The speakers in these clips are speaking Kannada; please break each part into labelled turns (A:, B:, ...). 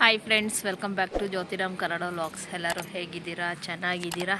A: Hi friends welcome back to Jyothiram Kannada vlogs ಎಲ್ಲರೂ ಹೇಗಿದ್ದೀರಾ? ಚೆನ್ನಾಗಿದ್ದೀರಾ?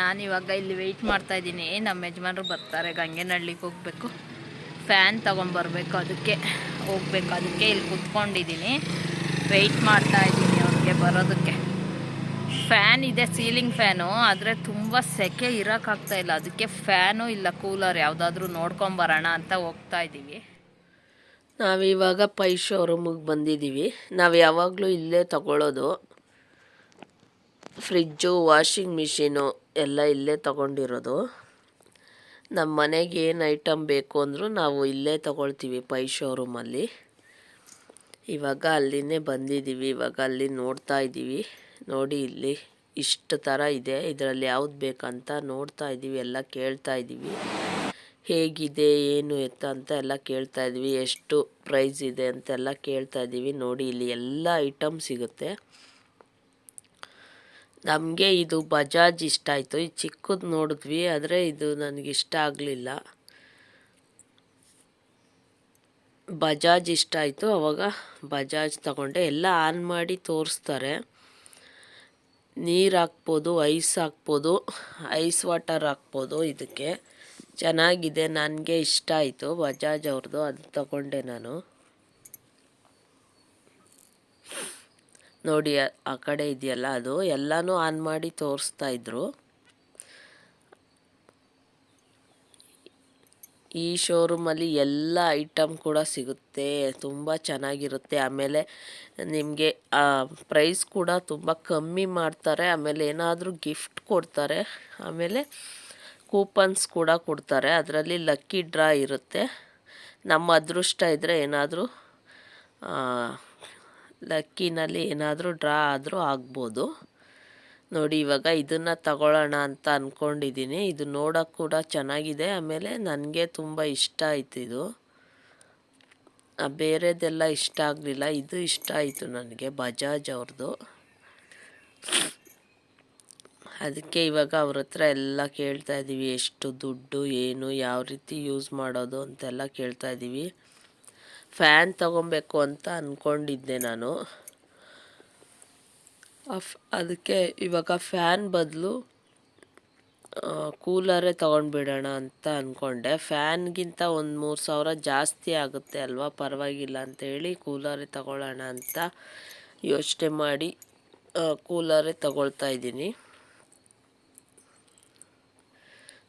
A: ನಾನಿವಾಗ ಇಲ್ಲಿ ವೆಯ್ಟ್ ಮಾಡ್ತಾ ಇದ್ದೀನಿ. ನಮ್ಮ ಯಜಮಾನರು ಬರ್ತಾರೆ. ಗಂಗೆನಹಳ್ಳಿಗೆ ಹೋಗಬೇಕು. ಫ್ಯಾನ್ ತೊಗೊಂಬರ್ಬೇಕು ಅದಕ್ಕೆ. ಹೋಗ್ಬೇಕು ಅದಕ್ಕೆ ಇಲ್ಲಿ ಕುತ್ಕೊಂಡಿದ್ದೀನಿ. ವೆಯ್ಟ್ ಮಾಡ್ತಾ ಇದ್ದೀನಿ ಅವ್ರಿಗೆ ಬರೋದಕ್ಕೆ. ಫ್ಯಾನ್ ಇದೆ ಸೀಲಿಂಗ್ ಫ್ಯಾನು ಆದರೆ ತುಂಬ ಸೆಕೆ ಇರೋಕ್ಕಾಗ್ತಾ ಇಲ್ಲ. ಅದಕ್ಕೆ ಫ್ಯಾನು ಇಲ್ಲ ಕೂಲರ್ ಯಾವುದಾದ್ರೂ ನೋಡ್ಕೊಂಬರೋಣ ಅಂತ ಹೋಗ್ತಾ ಇದ್ದೀವಿ.
B: ನಾವಿವಾಗ ಪೈ ಶೋರೂಮಿಗೆ ಬಂದಿದ್ದೀವಿ. ನಾವು ಯಾವಾಗಲೂ ಇಲ್ಲೇ ತಗೊಳ್ಳೋದು ಫ್ರಿಜ್ಜು, ವಾಷಿಂಗ್ ಮಿಷಿನು ಎಲ್ಲ ಇಲ್ಲೇ ತಗೊಂಡಿರೋದು. ನಮ್ಮ ಮನೆಗೆ ಏನು ಐಟಮ್ ಬೇಕು ಅಂದರೂ ನಾವು ಇಲ್ಲೇ ತಗೊಳ್ತೀವಿ ಪೈ ಶೋರೂಮಲ್ಲಿ. ಇವಾಗ ಅಲ್ಲಿನೇ ಬಂದಿದ್ದೀವಿ. ಇವಾಗ ಅಲ್ಲಿ ನೋಡ್ತಾ ಇದ್ದೀವಿ. ನೋಡಿ ಇಲ್ಲಿ ಇಷ್ಟು ಥರ ಇದೆ. ಇದರಲ್ಲಿ ಯಾವ್ದು ಬೇಕಂತ ನೋಡ್ತಾ ಇದ್ದೀವಿ. ಎಲ್ಲ ಕೇಳ್ತಾ ಇದ್ದೀವಿ. ಹೇಗಿದೆ, ಏನು ಎತ್ತ ಅಂತ ಎಲ್ಲ ಕೇಳ್ತಾ ಇದ್ವಿ. ಎಷ್ಟು ಪ್ರೈಸ್ ಇದೆ ಅಂತೆಲ್ಲ ಕೇಳ್ತಾ ಇದ್ದೀವಿ ನೋಡಿ, ಇಲ್ಲಿ ಎಲ್ಲ ಐಟಮ್ ಸಿಗುತ್ತೆ. ನಮಗೆ ಇದು ಬಜಾಜ್ ಇಷ್ಟ ಆಯಿತು. ಈ ಚಿಕ್ಕದು ನೋಡಿದ್ವಿ, ಆದರೆ ಇದು ನನಗೆ ಇಷ್ಟ ಆಗಲಿಲ್ಲ. ಬಜಾಜ್ ಇಷ್ಟ ಆಯಿತು. ಅವಾಗ ಬಜಾಜ್ ತಗೊಂಡೆ. ಎಲ್ಲ ಆನ್ ಮಾಡಿ ತೋರಿಸ್ತಾರೆ. ನೀರು ಹಾಕ್ಬೋದು, ಐಸ್ ಹಾಕ್ಬೋದು, ಐಸ್ ವಾಟರ್ ಹಾಕ್ಬೋದು ಇದಕ್ಕೆ. ಚೆನ್ನಾಗಿದೆ, ನನಗೆ ಇಷ್ಟ ಆಯಿತು. ಬಜಾಜ್ ಅವ್ರದ್ದು ಅದು ತಗೊಂಡೆ ನಾನು. ನೋಡಿ ಆ- ಕಡೆ ಇದೆಯಲ್ಲ ಅದು. ಎಲ್ಲನೂ ಆನ್ ಮಾಡಿ ತೋರಿಸ್ತಾ ಇದ್ರು. ಈ ಶೋರೂಮಲ್ಲಿ ಎಲ್ಲ ಐಟಮ್ ಕೂಡ ಸಿಗುತ್ತೆ. ತುಂಬ ಚೆನ್ನಾಗಿರುತ್ತೆ. ಆಮೇಲೆ ನಿಮಗೆ ಪ್ರೈಸ್ ಕೂಡ ತುಂಬ ಕಮ್ಮಿ ಮಾಡ್ತಾರೆ. ಆಮೇಲೆ ಏನಾದರೂ ಗಿಫ್ಟ್ ಕೊಡ್ತಾರೆ. ಆಮೇಲೆ ಕೂಪನ್ಸ್ ಕೂಡ ಕೊಡ್ತಾರೆ. ಅದರಲ್ಲಿ ಲಕ್ಕಿ ಡ್ರಾ ಇರುತ್ತೆ. ನಮ್ಮ ಅದೃಷ್ಟ ಇದ್ದರೆ ಏನಾದರೂ ಲಕ್ಕಿನಲ್ಲಿ ಏನಾದರೂ ಡ್ರಾ ಆದರೂ ಆಗ್ಬೋದು. ನೋಡಿ, ಇವಾಗ ಇದನ್ನು ತಗೊಳ್ಳೋಣ ಅಂತ ಅಂದ್ಕೊಂಡಿದ್ದೀನಿ ಇದು ನೋಡೋಕ್ಕೆ ಕೂಡ ಚೆನ್ನಾಗಿದೆ. ಆಮೇಲೆ ನನಗೆ ತುಂಬ ಇಷ್ಟ ಆಯ್ತು ಇದು. ಬೇರೆದೆಲ್ಲ ಇಷ್ಟ ಆಗಲಿಲ್ಲ. ಇದು ಇಷ್ಟ ಆಯಿತು ನನಗೆ, ಬಜಾಜ್ ಅವ್ರದ್ದು ಅದಕ್ಕೆ ಇವಾಗ ಅವ್ರ ಹತ್ರ ಎಲ್ಲ ಕೇಳ್ತಾ ಇದ್ದೀವಿ ಎಷ್ಟು ದುಡ್ಡು, ಏನು, ಯಾವ ರೀತಿ ಯೂಸ್ ಮಾಡೋದು ಅಂತೆಲ್ಲ ಕೇಳ್ತಾ ಇದ್ದೀವಿ ಫ್ಯಾನ್ ತಗೊಬೇಕು ಅಂತ ಅಂದ್ಕೊಂಡಿದ್ದೆ ನಾನು. ಅದಕ್ಕೆ ಇವಾಗ ಫ್ಯಾನ್ ಬದಲು ಕೂಲರೇ ತೊಗೊಂಡ್ಬಿಡೋಣ ಅಂತ ಅಂದ್ಕೊಂಡೆ ಫ್ಯಾನ್ಗಿಂತ ಒಂದು ಮೂರು ಸಾವಿರ ಜಾಸ್ತಿ ಆಗುತ್ತೆ ಅಲ್ವಾ? ಪರವಾಗಿಲ್ಲ ಅಂಥೇಳಿ ಕೂಲರೇ ತಗೊಳ್ಳೋಣ ಅಂತ ಯೋಚನೆ ಮಾಡಿ ಕೂಲರೇ ತಗೊಳ್ತಾ ಇದ್ದೀನಿ.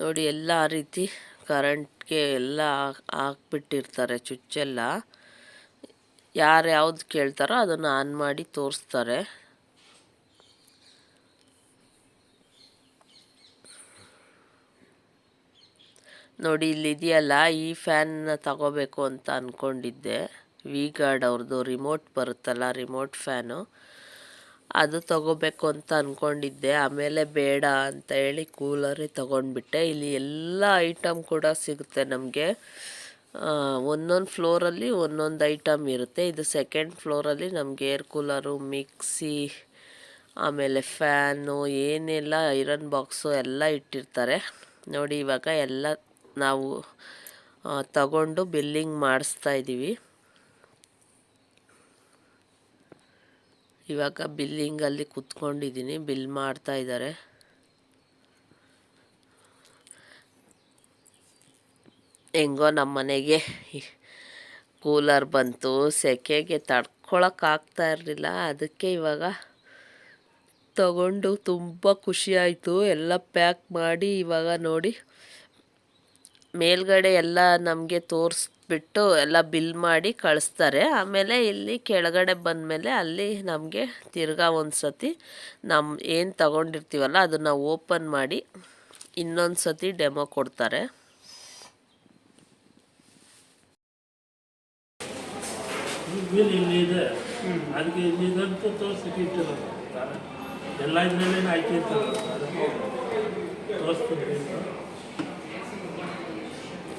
B: ನೋಡಿ, ಎಲ್ಲ ರೀತಿ ಕರೆಂಟ್ಗೆ ಎಲ್ಲ ಹಾಕ್- ಹಾಕ್ಬಿಟ್ಟಿರ್ತಾರೆ ಚುಚ್ಚೆಲ್ಲ. ಯಾರು ಯಾವ್ದು ಕೇಳ್ತಾರೋ ಅದನ್ನು ಆನ್ ಮಾಡಿ ತೋರಿಸ್ತಾರೆ. ನೋಡಿ, ಇಲ್ಲಿ ಇದೆಯಲ್ಲ, ಈ ಫ್ಯಾನ್ನ ತಗೋಬೇಕು ಅಂತ ಅಂದ್ಕೊಂಡಿದ್ದೆ ವಿ ಗಾರ್ಡ್ ಅವ್ರದ್ದು ರಿಮೋಟ್ ಬರುತ್ತಲ್ಲ ರಿಮೋಟ್ ಫ್ಯಾನು ಅದು ತಗೋಬೇಕು ಅಂತ ಅಂದ್ಕೊಂಡಿದ್ದೆ ಆಮೇಲೆ ಬೇಡ ಅಂತ ಹೇಳಿ ಕೂಲರೇ ತೊಗೊಂಡ್ಬಿಟ್ಟೆ. ಇಲ್ಲಿ ಎಲ್ಲ ಐಟಮ್ ಕೂಡ ಸಿಗುತ್ತೆ ನಮಗೆ. ಒಂದೊಂದು ಫ್ಲೋರಲ್ಲಿ ಒಂದೊಂದು ಐಟಮ್ ಇರುತ್ತೆ. ಇದು ಸೆಕೆಂಡ್ ಫ್ಲೋರಲ್ಲಿ ನಮಗೆ ಏರ್ ಕೂಲರು ಮಿಕ್ಸಿ, ಆಮೇಲೆ ಫ್ಯಾನು ಏನೆಲ್ಲ ಐರನ್ ಬಾಕ್ಸು ಎಲ್ಲ ಇಟ್ಟಿರ್ತಾರೆ. ನೋಡಿ ಇವಾಗ ಎಲ್ಲ ನಾವು ತಗೊಂಡು ಬಿಲ್ಲಿಂಗ್ ಮಾಡಿಸ್ತಾ ಇದ್ದೀವಿ ಇವಾಗ ಬಿಲ್ಲಿಂಗಲ್ಲಿ ಕುತ್ಕೊಂಡಿದ್ದೀನಿ ಬಿಲ್ ಮಾಡ್ತಾ ಇದ್ದಾರೆ. ಹೆಂಗೋ ನಮ್ಮ ಮನೆಗೆ ಕೂಲರ್ ಬಂತು, ಸೆಕೆಗೆ ತಡ್ಕೊಳಕ್ಕಾಗ್ತಾ ಇರಲಿಲ್ಲ, ಅದಕ್ಕೆ ಇವಾಗ ತಗೊಂಡು ತುಂಬ ಖುಷಿ ಆಯಿತು. ಎಲ್ಲ ಪ್ಯಾಕ್ ಮಾಡಿ ಇವಾಗ ನೋಡಿ ಮೇಲ್ಗಡೆ ಎಲ್ಲ ನಮಗೆ ತೋರಿಸ್ಬಿಟ್ಟು ಎಲ್ಲ ಬಿಲ್ ಮಾಡಿ ಕಳಿಸ್ತಾರೆ. ಆಮೇಲೆ ಇಲ್ಲಿ ಕೆಳಗಡೆ ಬಂದಮೇಲೆ ಅಲ್ಲಿ ನಮಗೆ ತಿರ್ಗಾ ಒಂದು ಸತಿ ನಮ್ಮ ಏನು ತಗೊಂಡಿರ್ತೀವಲ್ಲ ಅದನ್ನು ಓಪನ್ ಮಾಡಿ ಇನ್ನೊಂದು ಸತಿ ಡೆಮೋ ಕೊಡ್ತಾರೆ.
C: ಎಲ್ಲ ಇದ್ರಲ್ಲೇನು ಆಯ್ಕೆ ತೋರಿಸ್ತೀನಿ.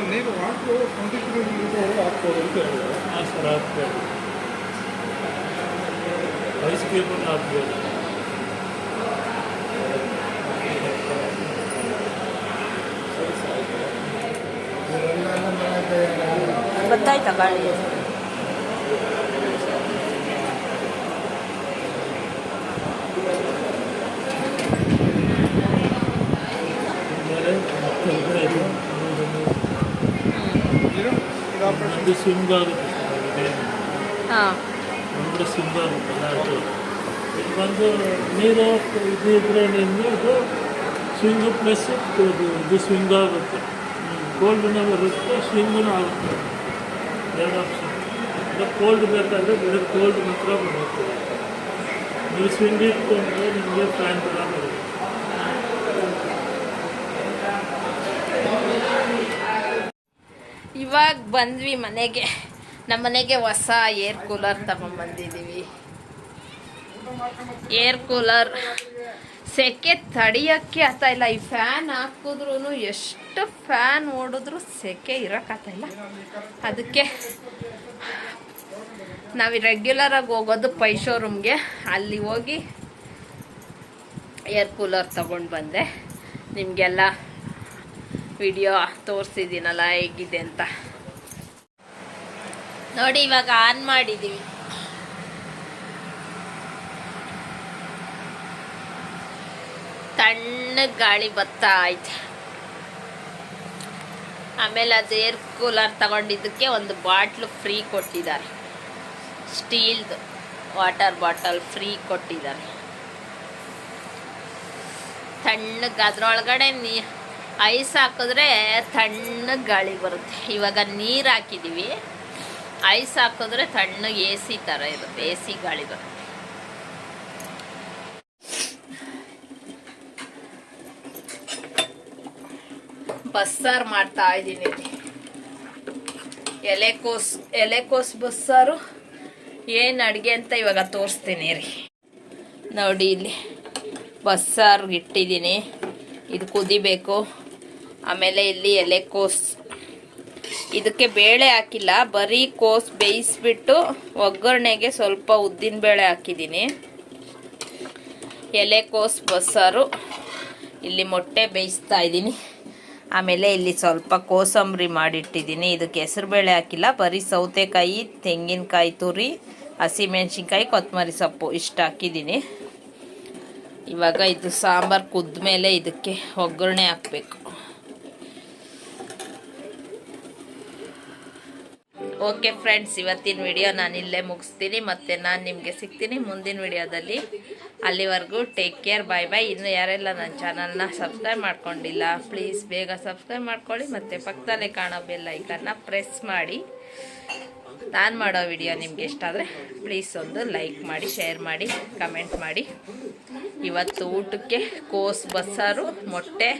C: ಫಿಶ್ ಇಟ್ಟು ನಾಲ್ಕು ಇದು
D: ಅದು ನೋಡಿದೆ ಮೇಲೆ ನೀರು ಹಾಕು ಟ್ವೆಂಟಿ ಕಿಲೋಮೀಟರ್ ಹಾಕ್ಬೋದು ಅಂತ ಹೇಳಿದ್ರು
C: ಹಾಂ ಸರ್ ಹಾಕ್ಬೋದು ಐಸ್ ಕ್ರೀಮನ್ನು ಹಾಕ್ಬೋದು
A: ಗೊತ್ತಾಯ್ತಾ ಗಾಳಿ
C: ಮೇಲೆ ಮತ್ತೆ ಈ ಕಡೆ ಇದು
D: ಇದು
C: ಸ್ವಿಂಗ್ ಆಗುತ್ತೆ ಒಂದು ಸ್ವಿಂಗ್ ಆಗುತ್ತಲ್ಲ ಅದು ಇದು ಬಂದು ನೀರು ಇದು ಇದ್ರೆ ನಿಮಗೆ ಇದು ಸ್ವಿಂಗ್ ಪ್ಲಸ್ ಇದು ಇದು ಸ್ವಿಂಗ್ ಆಗುತ್ತೆ. ಕೋಲ್ಡ್ನೂ ಬರುತ್ತೆ ಸ್ವಿಂಗೂ ಆಗುತ್ತೆ. ಎರಡು ಆಪ್ಷನ್ ಇಲ್ಲ ಕೋಲ್ಡ್ ಬೇಕಾದರೆ ಬೇರೆ ಕೋಲ್ಡ್ ಮಾತ್ರ ಬರುತ್ತೆ. ನೀವು ಸ್ವಿಂಗ್ ಇಟ್ಕೊಂಡ್ರೆ ನಿಮಗೆ ಫ್ಯಾನ್ ಥರ ಬರುತ್ತೆ
A: ಇವಾಗ ಬಂದ್ವಿ ಮನೆಗೆ. ನಮ್ಮ ಮನೆಗೆ ಹೊಸ ಏರ್ ಕೂಲರ್ ತಗೊಂಬಂದಿದ್ದೀವಿ ಏರ್ ಕೂಲರ್ ಸೆಕೆ ತಡಿಯೋಕ್ಕೆ ಆಗ್ತಾ ಇಲ್ಲ. ಈ ಫ್ಯಾನ್ ಹಾಕಿದ್ರೂ ಎಷ್ಟು ಫ್ಯಾನ್ ಓಡಿದ್ರು ಸೆಕೆ ಇರೋಕ್ಕಾಗ್ತಾ ಇಲ್ಲ. ಅದಕ್ಕೆ ನಾವು ರೆಗ್ಯುಲರಾಗಿ ಹೋಗೋದು ಪೈ ಶೋರೂಮ್ಗೆ ಅಲ್ಲಿ ಹೋಗಿ ಏರ್ ಕೂಲರ್ ತಗೊಂಡು ಬಂದೆ. ನಿಮಗೆಲ್ಲ ವಿಡಿಯೋ ತೋರಿಸಿದ್ದೀನಲ್ಲ, ಹೇಗಿದೆ ಅಂತ. ನೋಡಿ, ಇವಾಗ ಆನ್ ಮಾಡಿದ್ದೀವಿ ತಣ್ಣಗೆ ಗಾಳಿ ಬತ್ತಾ ಆಯ್ತು ಆಮೇಲೆ ಅದು ಏರ್ ಕೂಲರ್ ತಗೊಂಡಿದ್ದಕ್ಕೆ ಒಂದು ಬಾಟ್ಲು ಫ್ರೀ ಕೊಟ್ಟಿದ್ದಾರೆ. ಸ್ಟೀಲ್ದು ವಾಟರ್ ಬಾಟಲ್ ಫ್ರೀ ಕೊಟ್ಟಿದ್ದಾರೆ. ತಣ್ಣಗೆ ಅದ್ರೊಳಗಡೆ ನೀ ಐಸ್ ಹಾಕಿದ್ರೆ ತಣ್ಣಗೆ ಗಾಳಿ ಬರುತ್ತೆ. ಇವಾಗ ನೀರು ಹಾಕಿದ್ದೀವಿ ಐಸ್ ಹಾಕಿದ್ರೆ ತಣ್ಣಗೆ ಎ ಸಿ ಥರ ಇರುತ್ತೆ. ಎ ಸಿ ಗಾಳಿ ಬರುತ್ತೆ. ಬಸ್ಸಾರು ಮಾಡ್ತಾ ಇದ್ದೀನಿ. ಎಲೆಕೋಸ್ ಎಲೆಕೋಸ್ ಬಸ್ಸಾರು. ಏನು ಅಡುಗೆ ಅಂತ ಇವಾಗ ತೋರಿಸ್ತೀನಿ ರೀ. ನೋಡಿ ಇಲ್ಲಿ ಬಸ್ಸಾರು ಇಟ್ಟಿದ್ದೀನಿ. ಇದು ಕುದಿಬೇಕು. ಆಮೇಲೆ ಇಲ್ಲಿ ಎಲೆಕೋಸ್ ಇದಕ್ಕೆ ಬೇಳೆ ಹಾಕಿಲ್ಲ, ಬರೀ ಕೋಸ್ ಬೇಯಿಸ್ಬಿಟ್ಟು ಒಗ್ಗರಣೆಗೆ ಸ್ವಲ್ಪ ಉದ್ದಿನ ಬೇಳೆ ಹಾಕಿದ್ದೀನಿ. ಎಲೆಕೋಸ್ ಬಸ್ಸಾರು. ಇಲ್ಲಿ ಮೊಟ್ಟೆ ಬೇಯಿಸ್ತಾ ಇದ್ದೀನಿ. ಆಮೇಲೆ ಇಲ್ಲಿ ಸ್ವಲ್ಪ ಕೋಸಂಬರಿ ಮಾಡಿಟ್ಟಿದ್ದೀನಿ. ಇದಕ್ಕೆ ಹೆಸರುಬೇಳೆ ಹಾಕಿಲ್ಲ, ಬರೀ ಸೌತೆಕಾಯಿ, ತೆಂಗಿನಕಾಯಿ ತುರಿ ಹಸಿಮೆಣ್ಸಿನ್ಕಾಯಿ ಕೊತ್ತಂಬರಿ ಸೊಪ್ಪು ಇಷ್ಟು ಹಾಕಿದ್ದೀನಿ. ಇವಾಗ ಇದು ಸಾಂಬಾರು ಕುದ್ದ ಮೇಲೆ ಇದಕ್ಕೆ ಒಗ್ಗರಣೆ ಹಾಕಬೇಕು. ಓಕೆ ಫ್ರೆಂಡ್ಸ್ ಇವತ್ತಿನ ವಿಡಿಯೋ ನಾನು ಇಲ್ಲೇ ಮುಗಿಸ್ತೀನಿ. ಮತ್ತು ನಾನು ನಿಮಗೆ ಸಿಗ್ತೀನಿ ಮುಂದಿನ ವಿಡಿಯೋದಲ್ಲಿ ಅಲ್ಲಿವರೆಗೂ ಟೇಕ್ ಕೇರ್ ಬಾಯ್ ಬಾಯ್ ಇನ್ನು ಯಾರೆಲ್ಲ ನನ್ನ ಚಾನಲ್ನ ಸಬ್ಸ್ಕ್ರೈಬ್ ಮಾಡ್ಕೊಂಡಿಲ್ಲ ಪ್ಲೀಸ್ ಬೇಗ ಸಬ್ಸ್ಕ್ರೈಬ್ ಮಾಡ್ಕೊಳ್ಳಿ. ಮತ್ತು ಪಕ್ಕದಲ್ಲೇ ಕಾಣೋ ಬೆಲ್ ಐಕನ್ನ ಪ್ರೆಸ್ ಮಾಡಿ. ನಾನು ಮಾಡೋ ವಿಡಿಯೋ ನಿಮ್ಗೆ ಇಷ್ಟ ಆದರೆ ಪ್ಲೀಸ್ ಒಂದು ಲೈಕ್ ಮಾಡಿ ಶೇರ್ ಮಾಡಿ ಕಮೆಂಟ್ ಮಾಡಿ. ಇವತ್ತು ಊಟಕ್ಕೆ ಕೋಸ್ ಬಸ್ಸಾರು, ಮೊಟ್ಟೆ,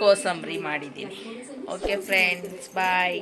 A: ಕೋಸಂಬರಿ ಮಾಡಿದ್ದೀನಿ. Okay friends bye